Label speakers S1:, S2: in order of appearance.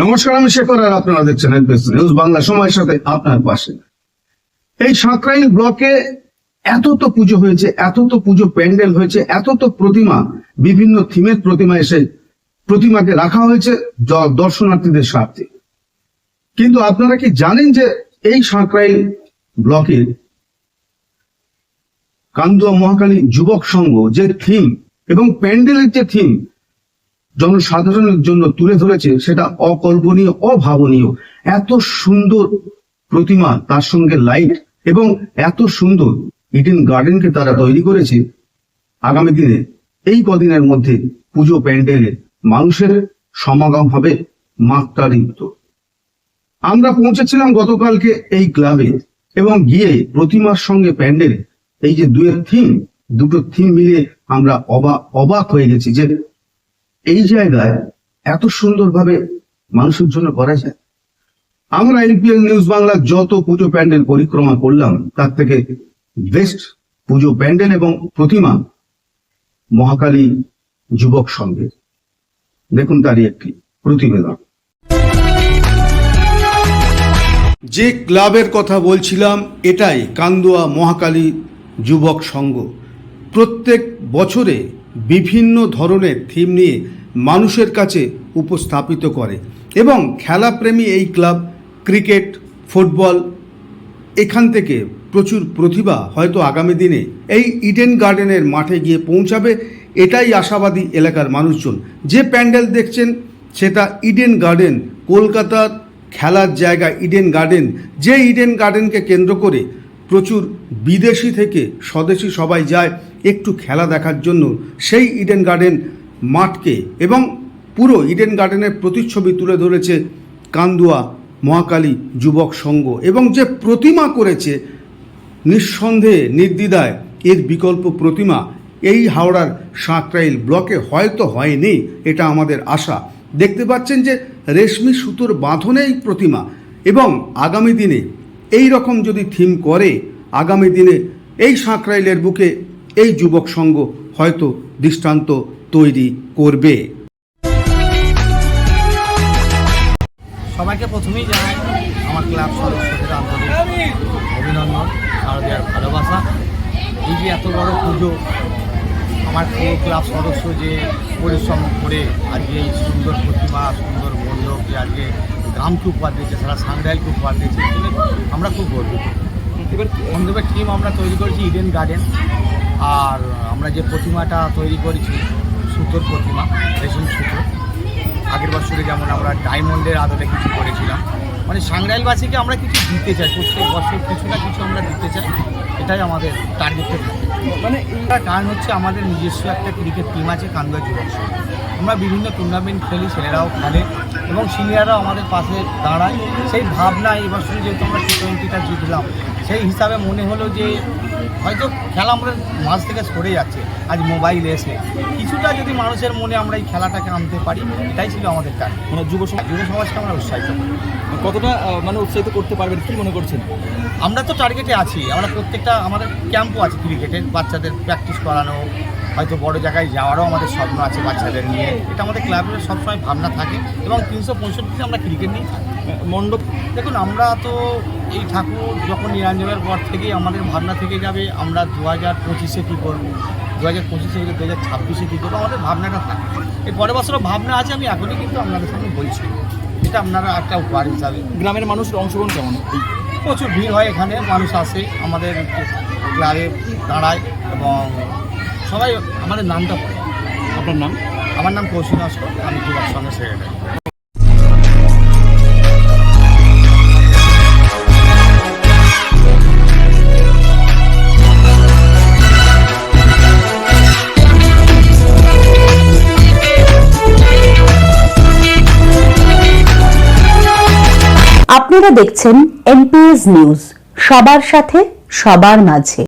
S1: নমস্কার, আমি শেখর আর আপনারা দেখছেন নিউজ বাংলা সময়ের সাথে আপনার পাশে। এই সাঁকরাইল ব্লকে এত তো পুজো হয়েছে, এত তো পুজো প্যান্ডেল হয়েছে, এত তো প্রতিমা, বিভিন্ন থিমের প্রতিমা এসে প্রতিমাকে রাখা হয়েছে দর্শনার্থীদের স্বার্থে। কিন্তু আপনারা কি জানেন যে এই সাঁকরাইল ব্লকের কান্দুয়া মহাকালী যুবক সংঘ যে থিম এবং প্যান্ডেলের যে থিম জনসাধারণের জন্য তুলে ধরেছে, সেটা অকল্পনীয়, অভাবনীয়। এত সুন্দর প্রতিমা তার সঙ্গে লাইট এবং এত সুন্দর ইডেন গার্ডেনকে তারা তৈরি করেছে আগামী দিনে। এই কদিনের মধ্যে পুজো প্যান্ডেলে মানুষের সমাগম হবে মাত্রারিক্ত আমরা পৌঁছেছিলাম গতকালকে এই ক্লাবে এবং গিয়ে প্রতিমার সঙ্গে প্যান্ডেলে এই যে দুয়ের থিম দুটো থিম মিলিয়ে আমরা অবাক অবাক হয়ে গেছি যে এই জায়গায় এত সুন্দরভাবে মানুষের জন্য করা যায়। আমরা এনপিএল নিউজ বাংলা যত পুজো প্যান্ডেল পরিক্রমা করলাম, তার থেকে বেস্ট পুজো প্যান্ডেল এবং প্রতিমা মহাকালী যুবক সঙ্গে দেখুন তারই একটি প্রতিবেদন। যে ক্লাবের কথা বলছিলাম, এটাই কান্দুয়া মহাকালী যুবক সংঘ। প্রত্যেক বছরে বিভিন্ন ধরনের থিম নিয়ে মানুষের কাছে উপস্থাপিত করে। এবং খেলাপ্রেমী এই ক্লাব, ক্রিকেট, ফুটবল, এখান থেকে প্রচুর প্রতিভা হয়তো আগামী দিনে এই ইডেন গার্ডেনের মাঠে গিয়ে পৌঁছাবে, এটাই আশাবাদী এলাকার মানুষজন। যে প্যান্ডেল দেখছেন, সেটা ইডেন গার্ডেন, কলকাতার খেলার জায়গা ইডেন গার্ডেন। যে ইডেন গার্ডেনকে কেন্দ্র করে প্রচুর বিদেশি থেকে স্বদেশি সবাই যায় একটু খেলা দেখার জন্য, সেই ইডেন গার্ডেন মাঠকে এবং পুরো ইডেন গার্ডেনের প্রতিচ্ছবি তুলে ধরেছে কান্দুয়া মহাকালী যুবক সংঘ এবং যে প্রতিমা করেছে নিঃসন্দেহে, নির্দ্বিধায় এর বিকল্প প্রতিমা এই হাওড়ার সাঁকরাইল ব্লকে হয়তো হয়নি, এটা আমাদের আশা। দেখতে পাচ্ছেন যে রেশমি সুতোর বাঁধনে এই প্রতিমা এবং আগামী দিনে এই রকম যদি থিম করে, আগামী দিনে এই সাঁকরাইলের বুকে এই যুবক সংঘ হয়তো দৃষ্টান্ত তৈরি করবে।
S2: সবাইকে প্রথমেই জানাই, আমার ক্লাব সদস্যদের আন্তরিক অভিনন্দন, শারদীয়ার ভালোবাসা। এই যে এত বড় পুজো, আমার পুরো ক্লাব সদস্য যে পরিশ্রম করে আজকে এই সুন্দর প্রতিমা, সুন্দর মণ্ডপকে আজকে গ্রামকে উপহার দিয়েছে, সারা সাংরাইলকে উপহার দিয়েছে আমরা খুব গর্বিত। এবার মণ্ডপের টিম আমরা তৈরি করেছি ইডেন গার্ডেন আর আমরা যে প্রতিমাটা তৈরি করেছি সুতোর প্রতিমা, রেশম সুতো। আগের বছরে যেমন আমরা ডায়মন্ডের আদলে কিছু করেছিলাম। মানে সাংরাইলবাসীকে আমরা কিছু দিতে চাই, প্রত্যেক বছর কিছু না কিছু আমরা দিতে চাই, এটাই আমাদের টার্গেটে মানে এইটা কারণ হচ্ছে আমাদের নিজস্ব একটা ক্রিকেট টিম আছে কান্দা যুবক। আমরা বিভিন্ন টুর্নামেন্ট খেলি ছেলেরাও খেলে এবং সিনিয়ররাও আমাদের পাশে দাঁড়ায়। সেই ভাবনা এই বছর যেহেতু আমরা টি টোয়েন্টিটা জিতলাম সেই হিসাবে মনে হলো যে হয়তো খেলা আমাদের মাঝ থেকে সরে যাচ্ছে আজ মোবাইল এসে। কিছুটা যদি মানুষের মনে আমরা এই খেলাটাকে আনতে পারি এটাই ছিল আমাদের কাজ
S3: মানে যুব সমাজ
S2: যুব সমাজকে আমরা উৎসাহিত করি।
S3: কতটা মানে উৎসাহিত করতে পারবেন কি মনে করছেন?
S2: আমরা তো টার্গেটে আছি আমরা প্রত্যেকটা আমাদের ক্যাম্পও আছে ক্রিকেটের বাচ্চাদের প্র্যাকটিস করানো হয়তো বড় জায়গায় যাওয়ারও আমাদের স্বপ্ন আছে বাচ্চাদের নিয়ে। এটা আমাদের ক্লাবের সবসময় ভাবনা থাকে এবং তিনশো পঁয়ষট্টিতে আমরা ক্রিকেট
S3: নিই। মণ্ডপ
S2: দেখুন আমরা তো এই ঠাকুর যখন নিরঞ্জনের পর থেকেই আমাদের ভাবনা থেকে যাবে আমরা দু হাজার পঁচিশে কী করব? দু হাজার পঁচিশে দু হাজার ছাব্বিশে কী করব? আমাদের ভাবনাটা থাকে। এই পরের বছরও ভাবনা আছে আমি এখনই কিন্তু আপনাদের সামনে বলছি। এটা আপনারা একটা উপহার হিসাবে।
S3: গ্রামের মানুষের অংশগ্রহণ কেমন?
S2: প্রচুর ভিড় হয় এখানে মানুষ আসে আমাদের ক্লাবে দাঁড়ায় এবং সবাই আমাদের নামটা পড়ে
S3: আপনার নাম?
S2: আমার নাম কৌশিক নস্কর আমি যুবক সঙ্গে সেক্রেটারি
S4: আপনারা দেখছেন এনপিএস নিউজ সবার সাথে, সবার মাঝে।